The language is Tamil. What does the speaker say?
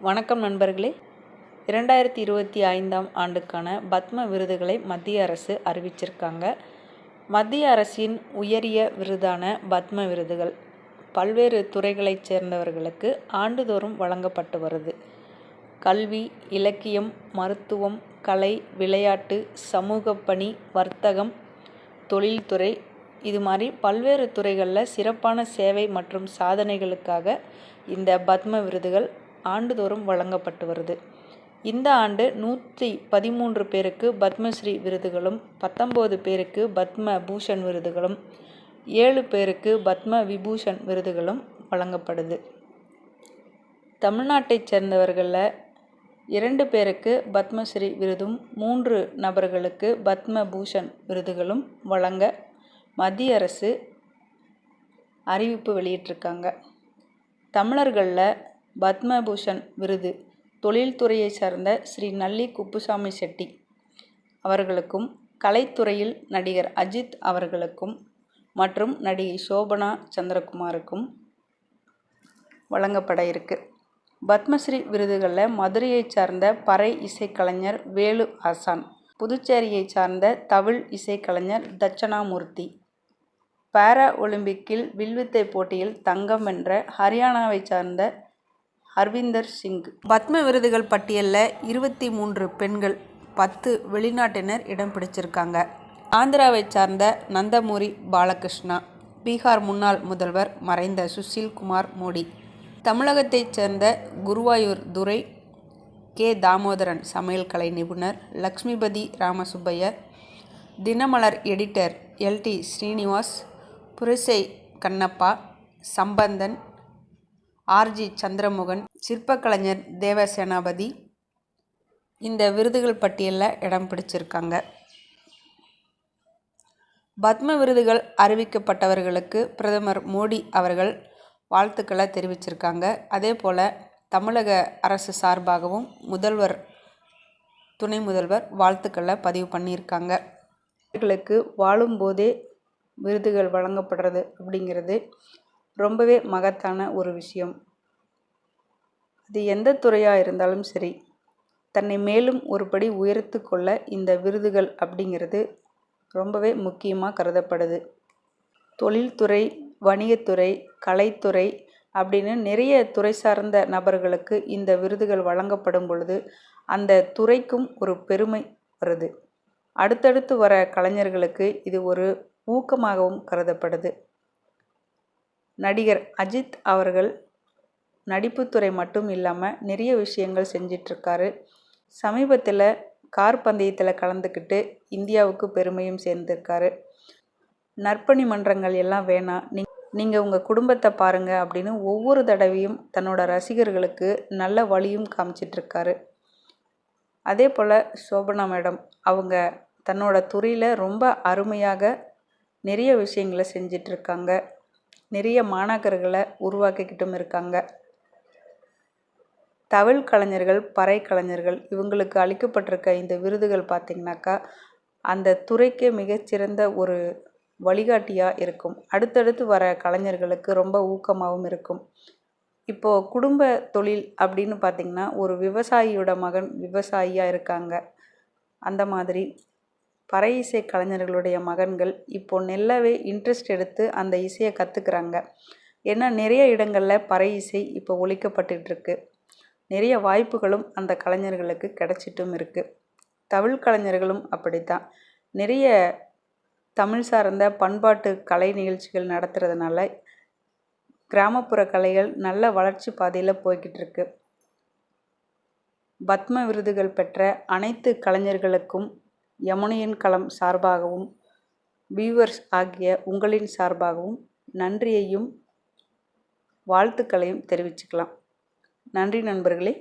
வணக்கம் நண்பர்களே. இரண்டாயிரத்தி இருபத்தி ஐந்தாம் ஆண்டுக்கான பத்ம விருதுகளை மத்திய அரசு அறிவிச்சிருக்காங்க. மத்திய அரசின் உயரிய விருதான பத்ம விருதுகள் பல்வேறு துறைகளைச் சேர்ந்தவர்களுக்கு ஆண்டுதோறும் வழங்கப்பட்டு வருது. கல்வி இலக்கியம் மருத்துவம் கலை விளையாட்டு சமூக பணி வர்த்தகம் தொழில்துறை இது மாதிரி பல்வேறு துறைகளில் சிறப்பான சேவை மற்றும் சாதனைகளுக்காக இந்த பத்ம விருதுகள் ஆண்டுதோறும் வழங்கப்பட்டு வருது. இந்த ஆண்டு நூற்றி பதிமூன்று பேருக்கு பத்மஸ்ரீ விருதுகளும் பத்தொம்போது பேருக்கு பத்ம பூஷன் விருதுகளும் ஏழு பேருக்கு பத்ம விபூஷன் விருதுகளும் வழங்கப்படுது. தமிழ்நாட்டைச் சேர்ந்தவர்களில் இரண்டு பேருக்கு பத்மஸ்ரீ விருதும் மூன்று நபர்களுக்கு பத்ம பூஷன் விருதுகளும் வழங்க மத்திய அரசு அறிவிப்பு வெளியிட்டிருக்காங்க. தமிழர்களில் பத்மபூஷன் விருது. தொழில்துறையை சார்ந்த ஸ்ரீ நல்லி குப்புசாமி செட்டி அவர்களுக்கும் கலைத்துறையில் நடிகர் அஜித் அவர்களுக்கும் மற்றும் நடிகை சோபனா சந்திரகுமாருக்கும் வழங்கப்பட இருக்கு. பத்மஸ்ரீ விருதுகளில் மதுரையை சார்ந்த பறை இசைக்கலைஞர் வேலு ஆசான் புதுச்சேரியை சார்ந்த தவில் இசைக்கலைஞர் தட்சணாமூர்த்தி பாரா ஒலிம்பிக்கில் வில்வித்தை போட்டியில் தங்கம் வென்ற ஹரியானாவை சார்ந்த ஹர்விந்தர் சிங். பத்ம விருதுகள் பட்டியலில் இருபத்தி மூன்று பெண்கள் பத்து வெளிநாட்டினர் இடம் பிடிச்சிருக்காங்க. ஆந்திராவை சார்ந்த நந்தமூரி பாலகிருஷ்ணா பீகார் முன்னாள் முதல்வர் மறைந்த சுஷில் குமார் மோடி தமிழகத்தைச் சேர்ந்த குருவாயூர் துரை கே. தாமோதரன் சமையல் கலை நிபுணர் Lakshmipathi Ramasubbaiyar Dinamalar editor LD Srinivas Purisai Kannappa Sambandhan RG Chandramohan சிற்பக்கலைஞர் Devasenapathi இந்த விருதுகள் பட்டியலில் இடம் பிடிச்சிருக்காங்க. பத்ம விருதுகள் அறிவிக்கப்பட்டவர்களுக்கு பிரதமர் மோடி அவர்கள் வாழ்த்துக்களை தெரிவிச்சிருக்காங்க. அதே போல் தமிழக அரசு சார்பாகவும் முதல்வர் துணை முதல்வர் வாழ்த்துக்களை பதிவு பண்ணியிருக்காங்க. அவர்களுக்கு வாழும்போதே விருதுகள் வழங்கப்படுறது அப்படிங்கிறது ரொம்பவே மகத்தான ஒரு விஷயம். அது எந்த துறையாக இருந்தாலும் சரி தன்னை மேலும் ஒரு படி உயர்த்து கொள்ள இந்த விருதுகள் அப்படிங்கிறது ரொம்பவே முக்கியமாக கருதப்படுது. தொழில்துறை வணிகத்துறை கலைத்துறை அப்படின்னு நிறைய துறை சார்ந்த நபர்களுக்கு இந்த விருதுகள் வழங்கப்படும் பொழுது அந்த துறைக்கும் ஒரு பெருமை வருது. அடுத்தடுத்து வர கலைஞர்களுக்கு இது ஒரு ஊக்கமாகவும் கருதப்படுது. நடிகர் அஜித் அவர்கள் நடிப்புத்துறை மட்டும் இல்லாமல் நிறைய விஷயங்கள் செஞ்சிட்ருக்காரு. சமீபத்தில் கார் பந்தயத்தில் கலந்துக்கிட்டு இந்தியாவுக்கு பெருமையும் சேர்ந்திருக்காரு. நற்பணி மன்றங்கள் எல்லாம் வேணாம் நீ நீங்கள் உங்கள் குடும்பத்தை பாருங்கள் அப்படின்னு ஒவ்வொரு தடவையும் தன்னோட ரசிகர்களுக்கு நல்ல வழியும் காமிச்சிட்ருக்காரு. அதே போல் சோபனா மேடம் அவங்க தன்னோட துறையில் ரொம்ப அருமையாக நிறைய விஷயங்களை செஞ்சிட்ருக்காங்க. நிறைய மாணாக்கர்களை உருவாக்கிக்கிட்டும் இருக்காங்க. தமிழ் கலைஞர்கள் பறை கலைஞர்கள் இவங்களுக்கு அளிக்கப்பட்டிருக்க இந்த விருதுகள் பார்த்திங்கனாக்கா அந்த துறைக்கே மிகச்சிறந்த ஒரு வழிகாட்டியாக இருக்கும். அடுத்தடுத்து வர கலைஞர்களுக்கு ரொம்ப ஊக்கமாகவும் இருக்கும். இப்போது குடும்ப தொழில் அப்படின்னு பார்த்திங்கன்னா ஒரு விவசாயியோட மகன் விவசாயியாக இருக்காங்க. அந்த மாதிரி பறை இசை கலைஞர்களுடைய மகன்கள் இப்போ நல்லாவே இன்ட்ரெஸ்ட் எடுத்து அந்த இசையை கற்றுக்குறாங்க ஏன்னா நிறைய இடங்களில் பறை இசை இப்போ ஒழிக்கப்பட்டுருக்கு நிறைய வாய்ப்புகளும் அந்த கலைஞர்களுக்கு கிடைச்சிட்டும் இருக்குது தமிழ் கலைஞர்களும் அப்படித்தான். நிறைய தமிழ் சார்ந்த பண்பாட்டு கலை நிகழ்ச்சிகள் நடத்துகிறதுனால கிராமப்புற கலைகள் நல்ல வளர்ச்சி பாதையில் போய்கிட்டு இருக்கு. பத்ம விருதுகள் பெற்ற அனைத்து கலைஞர்களுக்கும் யமுனையின் களம் சார்பாகவும் வியூவர்ஸ் ஆகிய உங்களின் சார்பாகவும் நன்றியையும் வாழ்த்துக்களையும் தெரிவிச்சுக்கலாம். நன்றி நண்பர்களே.